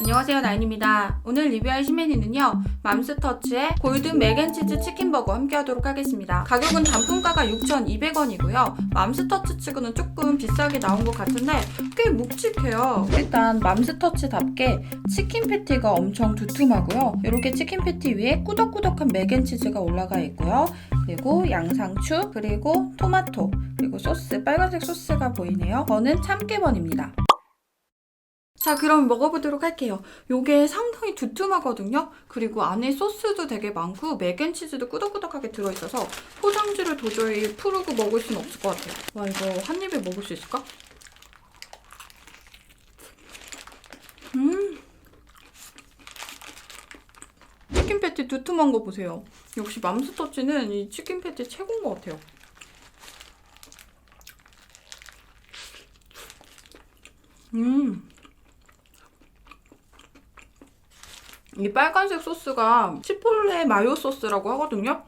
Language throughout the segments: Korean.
안녕하세요 나인입니다. 오늘 리뷰할 시메니는요 맘스터치의 골든 맥앤치즈 치킨버거 함께 하도록 하겠습니다. 가격은 단품가가 6,200원이고요. 맘스터치 치고는 조금 비싸게 나온 것 같은데 꽤 묵직해요. 일단 맘스터치답게 치킨 패티가 엄청 두툼하고요. 이렇게 치킨 패티 위에 꾸덕꾸덕한 맥앤치즈가 올라가 있고요. 그리고 양상추, 그리고 토마토, 그리고 소스, 빨간색 소스가 보이네요. 저는 참깨번입니다. 자, 그럼 먹어보도록 할게요. 요게 상당히 두툼하거든요. 그리고 안에 소스도 되게 많고 맥앤치즈도 꾸덕꾸덕하게 들어있어서 포장지를 도저히 풀고 먹을 수는 없을 것 같아요. 와, 이거 한 입에 먹을 수 있을까? 음. 치킨 패티 두툼한 거 보세요. 역시 맘스터치는 이 치킨 패티 최고인 것 같아요. 음. 이 빨간색 소스가 치폴레 마요 소스라고 하거든요.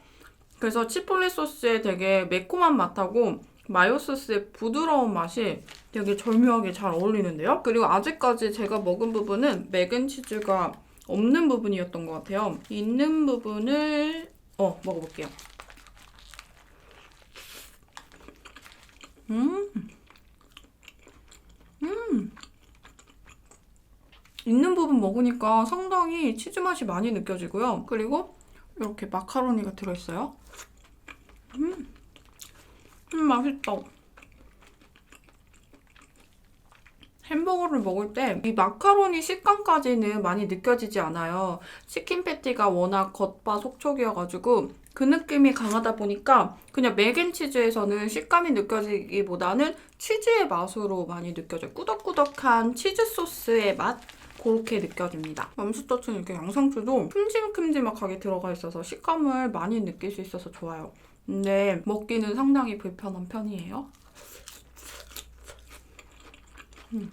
그래서 치폴레 소스에 되게 매콤한 맛하고 마요 소스의 부드러운 맛이 되게 절묘하게 잘 어울리는데요. 그리고 아직까지 제가 먹은 부분은 맥앤치즈가 없는 부분이었던 것 같아요. 있는 부분을 어 먹어볼게요. 음, 음. 있는 부분 먹으니까 상당히 치즈 맛이 많이 느껴지고요. 그리고 이렇게 마카로니가 들어있어요. 음, 음 맛있다. 햄버거를 먹을 때 이 마카로니 식감까지는 많이 느껴지지 않아요. 치킨 패티가 워낙 겉바 속촉이어가지고 그 느낌이 강하다 보니까 그냥 맥앤치즈에서는 식감이 느껴지기보다는 치즈의 맛으로 많이 느껴져요. 꾸덕꾸덕한 치즈 소스의 맛? 그렇게 느껴집니다. 맘스터치는 이렇게 양상추도 큼직큼직하게 들어가 있어서 식감을 많이 느낄 수 있어서 좋아요. 근데 먹기는 상당히 불편한 편이에요. 음.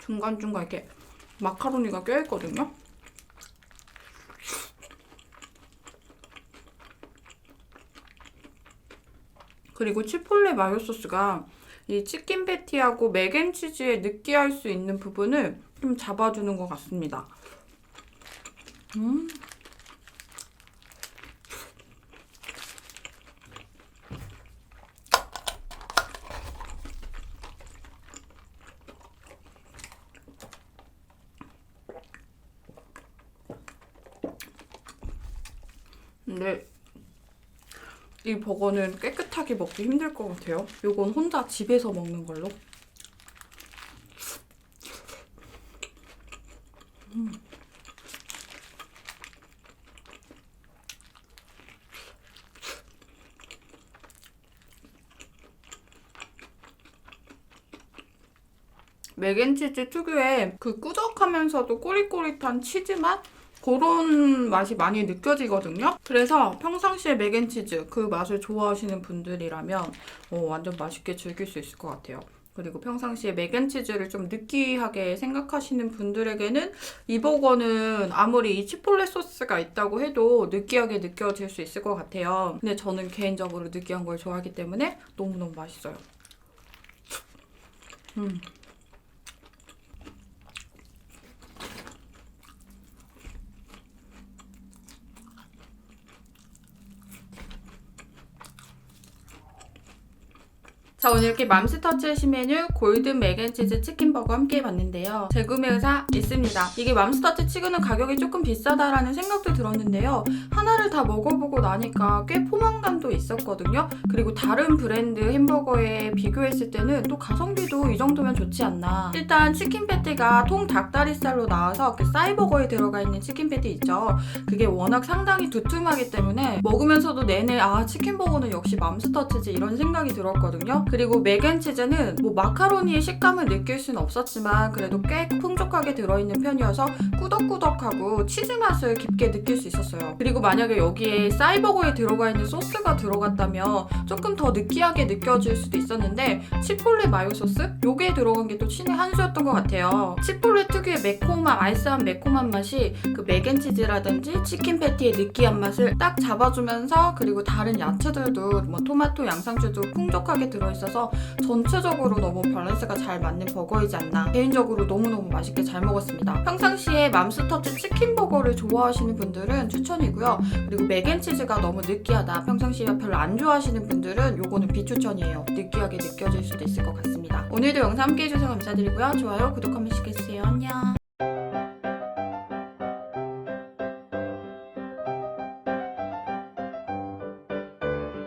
중간중간 이렇게 마카로니가 껴있거든요. 그리고 치폴레 마요 소스가 이 치킨 패티하고 맥앤치즈의 느끼할 수 있는 부분을 좀 잡아주는 것 같습니다. 음. 근데 이 버거는 깨끗하게 먹기 힘들 것 같아요. 요건 혼자 집에서 먹는 걸로. 음. 맥앤치즈 특유의 그 꾸덕하면서도 꼬릿꼬릿한 치즈 맛? 그런 맛이 많이 느껴지거든요. 그래서 평상시에 맥앤치즈 그 맛을 좋아하시는 분들이라면 어, 완전 맛있게 즐길 수 있을 것 같아요. 그리고 평상시에 맥앤치즈를 좀 느끼하게 생각하시는 분들에게는 이 버거는 아무리 이 치폴레 소스가 있다고 해도 느끼하게 느껴질 수 있을 것 같아요. 근데 저는 개인적으로 느끼한 걸 좋아하기 때문에 너무너무 맛있어요. 음. 자 오늘 이렇게 맘스터치의 신메뉴 골든 맥앤치즈 치킨버거 함께 해봤는데요. 재구매 의사 있습니다. 이게 맘스터치 치고는 가격이 조금 비싸다라는 생각도 들었는데요. 하나를 다 먹어보고 나니까 꽤 포만감도 있었거든요. 그리고 다른 브랜드 햄버거에 비교했을 때는 또 가성비도 이 정도면 좋지 않나. 일단 치킨 패티가 통 닭다리살로 나와서 그 사이버거에 들어가 있는 치킨 패티 있죠. 그게 워낙 상당히 두툼하기 때문에 먹으면서도 내내 아 치킨버거는 역시 맘스터치지 이런 생각이 들었거든요. 그리고 맥앤치즈는 뭐 마카로니의 식감을 느낄 수는 없었지만 그래도 꽤 풍족하게 들어있는 편이어서 꾸덕꾸덕하고 치즈 맛을 깊게 느낄 수 있었어요. 그리고 만약에 여기에 사이버거에 들어가 있는 소스가 들어갔다면 조금 더 느끼하게 느껴질 수도 있었는데 치폴레 마요 소스? 요게 들어간 게또 신의 한 수였던 것 같아요. 치폴레 특유의 매콤한 알싸한 매콤한 맛이 그 맥앤치즈라든지 치킨 패티의 느끼한 맛을 딱 잡아주면서 그리고 다른 야채들도 뭐 토마토, 양상추도 풍족하게 들어있어서 있어서 전체적으로 너무 밸런스가 잘 맞는 버거이지 않나. 개인적으로 너무너무 맛있게 잘 먹었습니다. 평상시에 맘스터치 치킨 버거를 좋아하시는 분들은 추천이고요. 그리고 맥앤치즈가 너무 느끼하다 평상시에 별로 안 좋아하시는 분들은 요거는 비추천이에요. 느끼하게 느껴질 수도 있을 것 같습니다. 오늘도 영상 함께 해주셔서 감사드리고요. 좋아요 구독 한 번씩 해주세요. 안녕